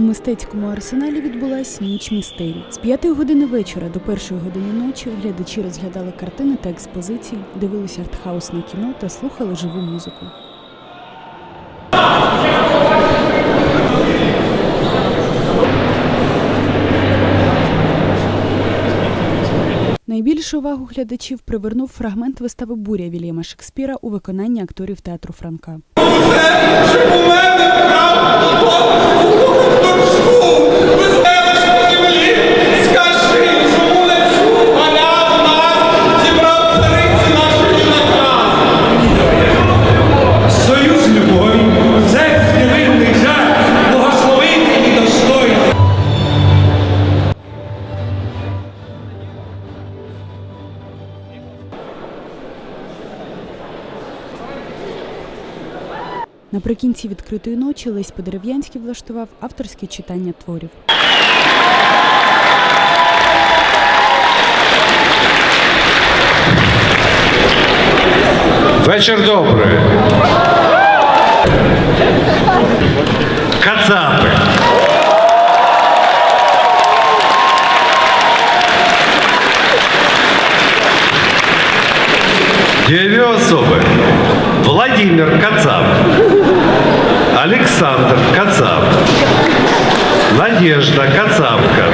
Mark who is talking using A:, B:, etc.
A: У мистецькому арсеналі відбулась ніч містерій. З п'ятої години вечора до першої години ночі глядачі розглядали картини та експозиції, дивилися артхаусне кіно та слухали живу музику. Найбільшу увагу глядачів привернув фрагмент вистави Буря Вільяма Шекспіра у виконанні акторів театру Франка. Наприкінці відкритої ночі Лесь Подерев'янський влаштував авторське читання творів.
B: Вечір добрий. Кацапи. Две особы. Владимир Кацап. Александр Кацап. Надежда Кацапка.